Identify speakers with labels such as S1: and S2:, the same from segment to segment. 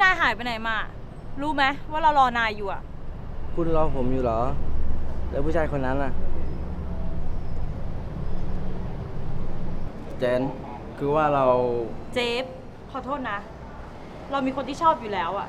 S1: ไหนมา รู้ไหมว่าเรารอนายอยู่อะ
S2: คุณรอผมอยู่เหรอ แล้วผู้ชายคนนั้นล่ะ เจน คือว่าเรา
S1: เจฟขอโทษนะ เรามีคนที่ชอบอยู่แล้วอะ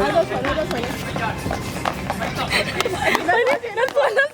S1: นั่นส